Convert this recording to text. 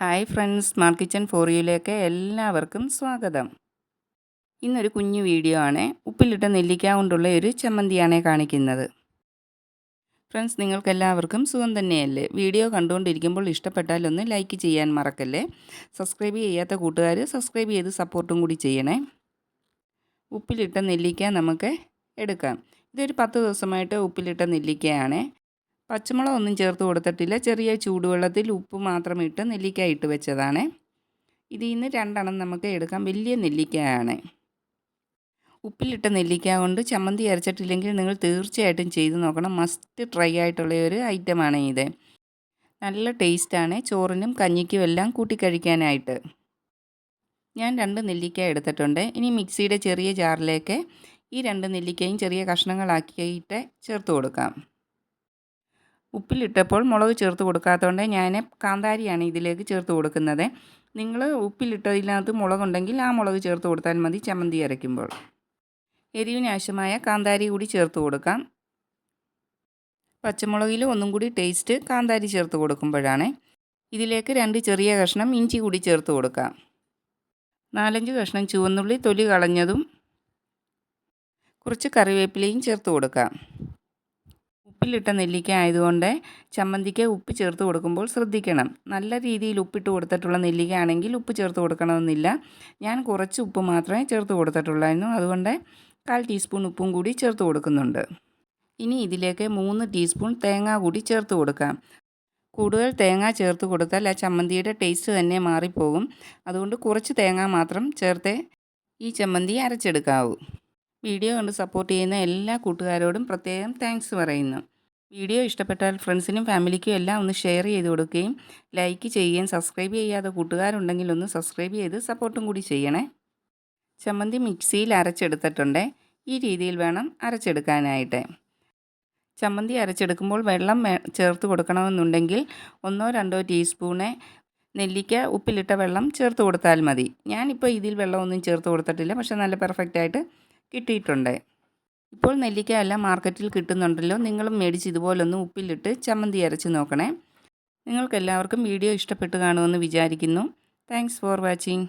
Hi friends smart kitchen for യുയിലേക്ക് എല്ലാവർക്കും സ്വാഗതം. ഇന്നൊരു കുഞ്ഞു വീഡിയോ ആണ്. ഉപ്പിലിട്ട നെല്ലിക്ക കൊണ്ടുള്ള ഒരു ചമ്മന്തിയാണ് കാണിക്കുന്നത്. ഫ്രണ്ട്സ് നിങ്ങൾക്കെല്ലാവർക്കും സുഖം തന്നെയല്ലേ? വീഡിയോ കണ്ടുകൊണ്ടിരിക്കുമ്പോൾ ഇഷ്ടപ്പെട്ടാൽ ഒന്ന് ലൈക്ക് ചെയ്യാൻ മറക്കല്ലേ? സബ്സ്ക്രൈബ് ചെയ്യാത്ത കൂട്ടുകാർ സബ്സ്ക്രൈബ് ചെയ്ത് സപ്പോർട്ടും കൂടി ചെയ്യണേ. ഉപ്പിലിട്ട നെല്ലിക്ക നമുക്ക് എടുക്കാം. ഇതൊരു പത്ത് ദിവസമായിട്ട് ഉപ്പിലിട്ട നെല്ലിക്കയാണ്. പച്ചമുളകൊന്നും ചേർത്ത് കൊടുത്തിട്ടില്ല. ചെറിയ ചൂടുവെള്ളത്തിൽ ഉപ്പ് മാത്രം ഇട്ട് നെല്ലിക്ക ഇട്ട് വെച്ചതാണ്. ഇതിൽ നിന്ന് രണ്ടെണ്ണം നമുക്ക് എടുക്കാം. വലിയ നെല്ലിക്കയാണ്. ഉപ്പിലിട്ട നെല്ലിക്ക കൊണ്ട് ചമ്മന്തി അരച്ചിട്ടില്ലെങ്കിൽ നിങ്ങൾ തീർച്ചയായിട്ടും ചെയ്ത് നോക്കണം. മസ്റ്റ് ട്രൈ ആയിട്ടുള്ള ഒരു ഐറ്റമാണ് ഇത്. നല്ല ടേസ്റ്റാണ്. ചോറിനും കഞ്ഞിക്കും എല്ലാം കൂട്ടിക്കഴിക്കാനായിട്ട് ഞാൻ രണ്ട് നെല്ലിക്ക എടുത്തിട്ടുണ്ട്. ഇനി മിക്സിയുടെ ചെറിയ ജാറിലേക്ക് ഈ രണ്ട് നെല്ലിക്കയും ചെറിയ കഷ്ണങ്ങളാക്കിയിട്ട് ചേർത്ത് കൊടുക്കാം. ഉപ്പിലിട്ടപ്പോൾ മുളക് ചേർത്ത് കൊടുക്കാത്തതുകൊണ്ട് ഞാൻ കാന്താരിയാണ് ഇതിലേക്ക് ചേർത്ത് കൊടുക്കുന്നത്. നിങ്ങൾ ഉപ്പിലിട്ടതിനകത്ത് മുളകുണ്ടെങ്കിൽ ആ മുളക് ചേർത്ത് കൊടുത്താൽ മതി ചമ്മന്തി അരയ്ക്കുമ്പോൾ. എരിവിനാവശ്യമായ കാന്താരി കൂടി ചേർത്ത് കൊടുക്കാം. പച്ചമുളകിൽ ഒന്നും കൂടി ടേസ്റ്റ് കാന്താരി ചേർത്ത് കൊടുക്കുമ്പോഴാണ്. ഇതിലേക്ക് രണ്ട് ചെറിയ കഷ്ണം ഇഞ്ചി കൂടി ചേർത്ത് കൊടുക്കാം. നാലഞ്ച് കഷ്ണം ചുവന്നുള്ളി തൊലി കളഞ്ഞതും കുറച്ച് കറിവേപ്പിലയും ചേർത്ത് കൊടുക്കാം. ഉപ്പിലിട്ട നെല്ലിക്ക ആയതുകൊണ്ട് ചമ്മന്തിക്ക് ഉപ്പ് ചേർത്ത് കൊടുക്കുമ്പോൾ ശ്രദ്ധിക്കണം. നല്ല രീതിയിൽ ഉപ്പിട്ട് കൊടുത്തിട്ടുള്ള നെല്ലിക്ക ആണെങ്കിൽ ഉപ്പ് ചേർത്ത് കൊടുക്കണമെന്നില്ല. ഞാൻ കുറച്ച് ഉപ്പ് മാത്രമേ ചേർത്ത് കൊടുത്തിട്ടുള്ളായിരുന്നു. അതുകൊണ്ട് കാൽ ടീസ്പൂൺ ഉപ്പും കൂടി ചേർത്ത് കൊടുക്കുന്നുണ്ട്. ഇനി ഇതിലേക്ക് മൂന്ന് ടീസ്പൂൺ തേങ്ങ കൂടി ചേർത്ത് കൊടുക്കാം. കൂടുതൽ തേങ്ങ ചേർത്ത് കൊടുത്താൽ ആ ചമ്മന്തിയുടെ ടേസ്റ്റ് തന്നെ മാറിപ്പോകും. അതുകൊണ്ട് കുറച്ച് തേങ്ങ മാത്രം ചേർത്ത് ഈ ചമ്മന്തി അരച്ചെടുക്കാവൂ. വീഡിയോ കണ്ട് സപ്പോർട്ട് ചെയ്യുന്ന എല്ലാ കൂട്ടുകാരോടും പ്രത്യേകം താങ്ക്സ് പറയുന്നു. വീഡിയോ ഇഷ്ടപ്പെട്ടാൽ ഫ്രണ്ട്സിനും ഫാമിലിക്കും എല്ലാം ഒന്ന് ഷെയർ ചെയ്ത് കൊടുക്കുകയും ലൈക്ക് ചെയ്യുകയും സബ്സ്ക്രൈബ് ചെയ്യാതെ കൂട്ടുകാരുണ്ടെങ്കിൽ ഒന്ന് സബ്സ്ക്രൈബ് ചെയ്ത് സപ്പോർട്ടും കൂടി ചെയ്യണേ. ചമ്മന്തി മിക്സിയിൽ അരച്ചെടുത്തിട്ടുണ്ട്. ഈ രീതിയിൽ വേണം അരച്ചെടുക്കാനായിട്ട്. ചമ്മന്തി അരച്ചെടുക്കുമ്പോൾ വെള്ളം ചേർത്ത് കൊടുക്കണമെന്നുണ്ടെങ്കിൽ ഒന്നോ രണ്ടോ ടീസ്പൂണ് നെല്ലിക്ക ഉപ്പിലിട്ട വെള്ളം ചേർത്ത് കൊടുത്താൽ മതി. ഞാനിപ്പോൾ ഇതിൽ വെള്ളമൊന്നും ചേർത്ത് കൊടുത്തിട്ടില്ല. പക്ഷേ നല്ല പെർഫെക്റ്റായിട്ട് കിട്ടിയിട്ടുണ്ട്. ഇപ്പോൾ നെല്ലിക്ക എല്ലാം മാർക്കറ്റിൽ കിട്ടുന്നുണ്ടല്ലോ. നിങ്ങളും മേടിച്ച് ഇതുപോലൊന്ന് ഉപ്പിലിട്ട് ചമ്മന്തി അരച്ച് നോക്കണേ. നിങ്ങൾക്കെല്ലാവർക്കും വീഡിയോ ഇഷ്ടപ്പെട്ട് കാണുമെന്ന് വിചാരിക്കുന്നു. Thanks for watching